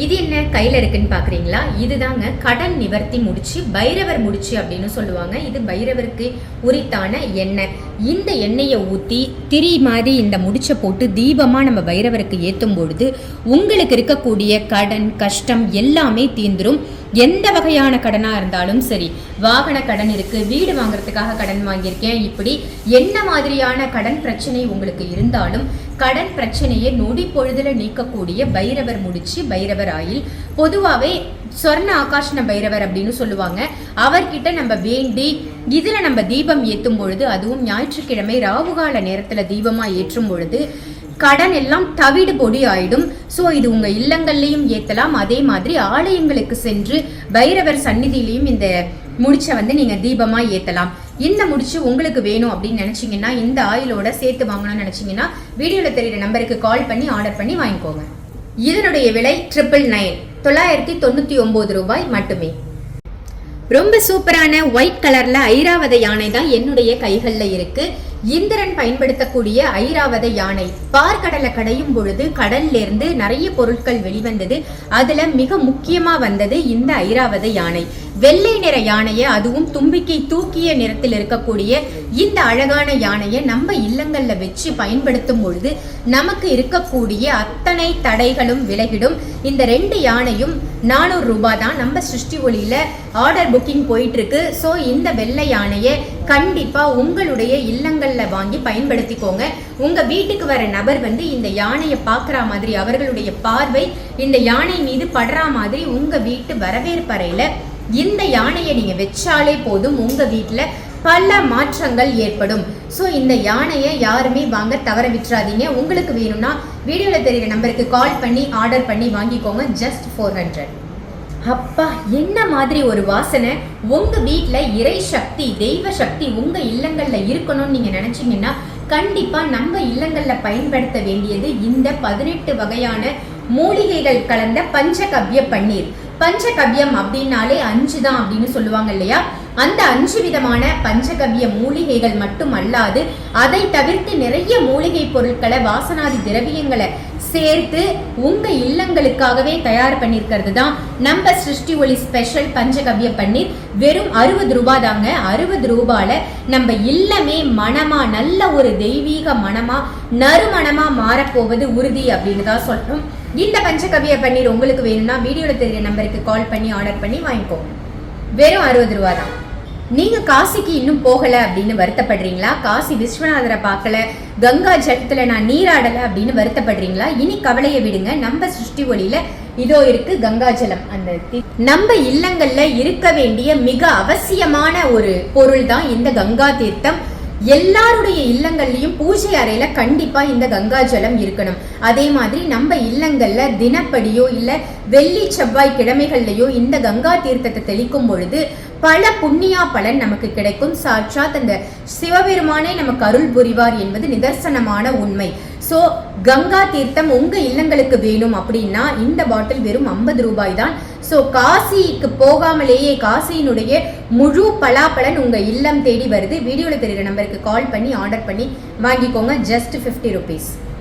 இது என்ன கையில் இருக்குன்னு பார்க்குறீங்களா இதுதாங்க கடன் நிவர்த்தி முடிச்சு பைரவர் முடிச்சு அப்படின்னு சொல்லுவாங்க. இது பைரவருக்கு உரித்தான எண்ணெய். இந்த எண்ணெயை ஊற்றி திரி மாதிரி இந்த முடிச்சை போட்டு தீபமாக நம்ம பைரவருக்கு ஏற்றும் பொழுது உங்களுக்கு இருக்கக்கூடிய கடன் கஷ்டம் எல்லாமே தீந்துரும் எந்த வகையான கடனாக இருந்தாலும் சரி வாகன கடன் இருக்குது வீடு வாங்குறதுக்காக கடன் வாங்கியிருக்கேன் இப்படி என்ன மாதிரியான கடன் பிரச்சனை உங்களுக்கு இருந்தாலும் கடன் பிரச்சனையை நொடி பொழுதில் நீக்கக்கூடிய பைரவர் முடிச்சு பைரவர் ஆயில் பொதுவாகவே சொர்ண ஆகாஷ்ண பைரவர் அப்படின்னு சொல்லுவாங்க. அவர்கிட்ட நம்ம வேண்டி இதுல நம்ம தீபம் ஏத்தும் பொழுது அதுவும் ஞாயிற்றுக்கிழமை ராவுகால நேரத்தில் தீபமா ஏற்றும் பொழுது கடன் எல்லாம் தவிடு பொடி ஆயிடும். ஸோ இது உங்க இல்லங்கள்லையும் ஏத்தலாம். அதே மாதிரி ஆலயங்களுக்கு சென்று பைரவர் சந்நிதியிலையும் இந்த முடிச்ச வந்து நீங்க தீபமா ஏத்தலாம். இந்த முடிச்சு உங்களுக்கு வேணும் அப்படின்னு நினைச்சீங்கன்னா இந்த ஆயிலோட சேர்த்து வாங்கணும்னு நினைச்சீங்கன்னா வீடியோல தெரியுற நம்பருக்கு கால் பண்ணி ஆர்டர் பண்ணி வாங்கிக்கோங்க. இதனுடைய விலை ட்ரிபிள் நைன் தொள்ளாயிரத்தி தொண்ணூத்தி ஒன்பது ரூபாய் மட்டுமே. ரொம்ப சூப்பரான ஒயிட் கலர்ல ஐராவத யானை தான் என்னுடைய கைகளில் இருக்கு. இந்திரன் பயன்படுத்தக்கூடிய ஐராவத யானை. பார்க்கடலை கடையும் பொழுது கடல்லேருந்து நிறைய பொருட்கள் வெளிவந்தது. அதில் மிக முக்கியமாக வந்தது இந்த ஐராவத யானை. வெள்ளை நிற யானையை அதுவும் தும்பிக்கை தூக்கிய நிறத்தில் இருக்கக்கூடிய இந்த அழகான யானையை நம்ம இல்லங்களில் வச்சு பயன்படுத்தும் பொழுது நமக்கு இருக்கக்கூடிய அத்தனை தடைகளும் விலகிடும். இந்த ரெண்டு யானையும் நானூறு ரூபாய் தான் நம்ம சிருஷ்டி ஒளியில் ஆர்டர் புக்கிங் போயிட்டுருக்கு. ஸோ இந்த வெள்ளை யானையை கண்டிப்பாக உங்களுடைய இல்லங்களில் வாங்கி பயன்படுத்திக்கோங்க. உங்கள் வீட்டுக்கு வர நபர் வந்து இந்த யானையை பார்க்குற மாதிரி அவர்களுடைய பார்வை இந்த யானை மீது படுற மாதிரி உங்கள் வீட்டு வரவேற்பறையில் இந்த யானையை நீங்கள் வச்சாலே போதும். உங்கள் வீட்டில் பல மாற்றங்கள் ஏற்படும். ஸோ இந்த யானையை யாருமே வாங்க தவற விட்டுறாதீங்க. உங்களுக்கு வேணும்னா வீடியோவில் தெரிகிற நம்பருக்கு கால் பண்ணி ஆர்டர் பண்ணி வாங்கிக்கோங்க. ஜஸ்ட் ஃபோர் ஹண்ட்ரட் அப்பா என்ன மாதிரி ஒரு வாசனை? உங்கள் வீட்டில் இறை சக்தி தெய்வ சக்தி உங்கள் இல்லங்களில் இருக்கணும்னு நீங்கள் நினச்சிங்கன்னா கண்டிப்பாக நம்ம இல்லங்களில் பயன்படுத்த வேண்டியது இந்த பதினெட்டு வகையான மூலிகைகள் கலந்த பஞ்சகவ்ய பன்னீர். பஞ்சகவ்யம் அப்படின்னாலே அஞ்சு தான் அப்படின்னு சொல்லுவாங்க இல்லையா? அந்த அஞ்சு விதமான பஞ்சகவ்ய மூலிகைகள் மட்டும் அல்லாது அதை தவிர்த்து நிறைய மூலிகை பொருட்களை வாசனாதி திரவியங்களை சேர்த்து உங்க இல்லங்களுக்காகவே தயார் பண்ணிருக்கிறது தான் நம்ம சிருஷ்டி ஒளி ஸ்பெஷல் பஞ்சகவ்ய பன்னீர். வெறும் அறுபது ரூபா தாங்க. அறுபது ரூபால நம்ம இல்லமே மனமா நல்ல ஒரு தெய்வீக மனமா நறுமணமா மாறப்போவது உறுதி அப்படின்னு தான் சொல்றோம் இந்த பஞ்சகவ்ய பன்னீர் உங்களுக்கு வேணும்னா வீடியோவில் தெரிய நம்பருக்கு கால் பண்ணி ஆர்டர் பண்ணி வாங்கிக்கோங்க. வெறும் அறுபது ரூபா தான். நீங்கள் காசிக்கு இன்னும் போகலை அப்படின்னு வருத்தப்படுறீங்களா? காசி விஸ்வநாதரை பார்க்கல கங்கா ஜலத்துல நான் நீராடலை அப்படின்னு வருத்தப்படுறீங்களா? இனி கவலையை விடுங்க. நம்ம சிருஷ்டி ஒளியில் இதோ இருக்கு கங்காஜலம் அந்த நம்ம இல்லங்கள்ல இருக்க வேண்டிய மிக அவசியமான ஒரு பொருள் தான் இந்த கங்கா தீர்த்தம். எல்லாருடைய இல்லங்கள்லையும் பூஜை அறையில கண்டிப்பா இந்த கங்கா ஜலம் இருக்கணும். அதே மாதிரி நம்ம இல்லங்கள்ல தினப்படியோ இல்ல வெள்ளி செவ்வாய் கிழமைகள்லையோ இந்த கங்கா தீர்த்தத்தை தெளிக்கும் பொழுது பல புண்ணியா பலன் நமக்கு கிடைக்கும். சாட்சாத் அந்த சிவபெருமானே நமக்கு அருள் புரிவார் என்பது நிதர்சனமான உண்மை. ஸோ கங்கா தீர்த்தம் உங்கள் இல்லங்களுக்கு வேணும் அப்படின்னா இந்த பாட்டில் வெறும் ஐம்பது ரூபாய் தான். ஸோ காசிக்கு போகாமலேயே காசியினுடைய முழு பலாப்பலன் உங்கள் இல்லம் தேடி வருது. வீடியோவில் தெரிகிற நம்பருக்கு கால் பண்ணி ஆர்டர் பண்ணி வாங்கிக்கோங்க. Just 50 rupees